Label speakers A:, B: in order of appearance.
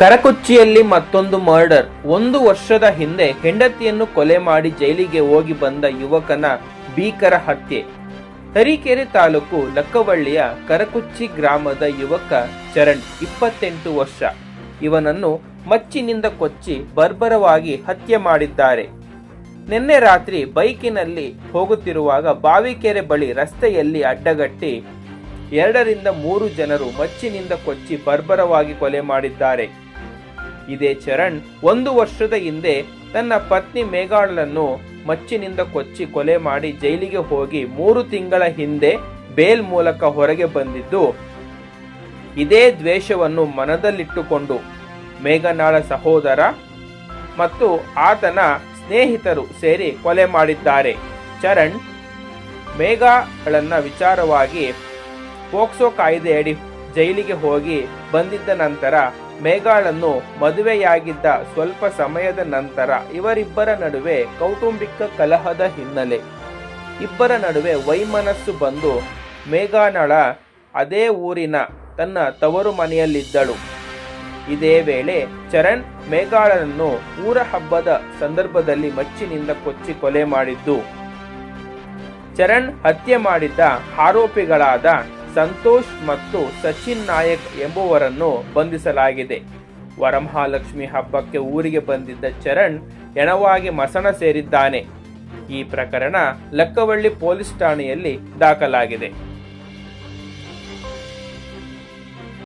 A: ಕರಕುಚ್ಚಿಯಲ್ಲಿ ಮತ್ತೊಂದು ಮರ್ಡರ್ ಒಂದು ವರ್ಷದ ಹಿಂದೆ ಹೆಂಡತಿಯನ್ನು ಕೊಲೆ ಮಾಡಿ ಜೈಲಿಗೆ ಹೋಗಿ ಬಂದ ಯುವಕನ ಭೀಕರ ಹತ್ಯೆ. ತರೀಕೆರೆ ತಾಲೂಕು ಲಕ್ಕವಳ್ಳಿಯ ಕರಕುಚ್ಚಿ ಗ್ರಾಮದ ಯುವಕ ಚರಣ್, ಇಪ್ಪತ್ತೆಂಟು ವರ್ಷ. ಇವನನ್ನು ಮಚ್ಚಿನಿಂದ ಕೊಚ್ಚಿ ಬರ್ಬರವಾಗಿ ಹತ್ಯೆ ಮಾಡಿದ್ದಾರೆ. ನಿನ್ನೆ ರಾತ್ರಿ ಬೈಕಿನಲ್ಲಿ ಹೋಗುತ್ತಿರುವಾಗ ಬಾವಿಕೆರೆ ಬಳಿ ರಸ್ತೆಯಲ್ಲಿ ಅಡ್ಡಗಟ್ಟಿ ಎರಡರಿಂದ ಮೂರು ಜನರು ಮಚ್ಚಿನಿಂದ ಕೊಚ್ಚಿ ಬರ್ಬರವಾಗಿ ಕೊಲೆ ಮಾಡಿದ್ದಾರೆ. ಇದೇ ಚರಣ್ ಒಂದು ವರ್ಷದ ಹಿಂದೆ ತನ್ನ ಪತ್ನಿ ಮೇಘಾಳನ್ನು ಮಚ್ಚಿನಿಂದ ಕೊಚ್ಚಿ ಕೊಲೆ ಮಾಡಿ ಜೈಲಿಗೆ ಹೋಗಿ ಮೂರು ತಿಂಗಳ ಹಿಂದೆ ಬೇಲ್ ಮೂಲಕ ಹೊರಗೆ ಬಂದಿದ್ದು. ಇದೇ ದ್ವೇಷವನ್ನು ಮನದಲ್ಲಿಟ್ಟುಕೊಂಡು ಮೇಘನಾಳ ಸಹೋದರ ಮತ್ತು ಆತನ ಸ್ನೇಹಿತರು ಸೇರಿ ಕೊಲೆ ಮಾಡಿದ್ದಾರೆ. ಚರಣ್ ಮೇಘಗಳನ್ನ ವಿಚಾರವಾಗಿ ಪೋಕ್ಸೋ ಕಾಯ್ದೆಯಡಿ ಜೈಲಿಗೆ ಹೋಗಿ ಬಂದಿದ್ದ ನಂತರ ಮೇಘಾಳನ್ನು ಮದುವೆಯಾಗಿದ್ದ ಸ್ವಲ್ಪ ಸಮಯದ ನಂತರ ಇವರಿಬ್ಬರ ನಡುವೆ ಕೌಟುಂಬಿಕ ಕಲಹದ ಹಿನ್ನೆಲೆ. ಇಬ್ಬರ ನಡುವೆ ವೈಮನಸ್ಸು ಬಂದು ಮೇಘಾನಳ ಅದೇ ಊರಿನ ತನ್ನ ತವರು ಮನೆಯಲ್ಲಿದ್ದಳು. ಇದೇ ವೇಳೆ ಚರಣ್ ಮೇಘಾಳನನ್ನು ಊರ ಹಬ್ಬದ ಸಂದರ್ಭದಲ್ಲಿ ಮಚ್ಚಿನಿಂದ ಕೊಚ್ಚಿ ಕೊಲೆ ಮಾಡಿದ್ದು. ಚರಣ್ ಹತ್ಯೆ ಮಾಡಿದ್ದ ಆರೋಪಿಗಳಾದ ಸಂತೋಷ್ ಮತ್ತು ಸಚಿನ್ ನಾಯಕ್ ಎಂಬುವರನ್ನು ಬಂಧಿಸಲಾಗಿದೆ. ವರಮಹಾಲಕ್ಷ್ಮಿ ಹಬ್ಬಕ್ಕೆ ಊರಿಗೆ ಬಂದಿದ್ದ ಚರಣ್ ಎಣವಾಗಿ ಮಸಣ ಸೇರಿದ್ದಾನೆ. ಈ ಪ್ರಕರಣ ಲಕ್ಕವಳ್ಳಿ ಪೊಲೀಸ್ ಠಾಣೆಯಲ್ಲಿ ದಾಖಲಾಗಿದೆ.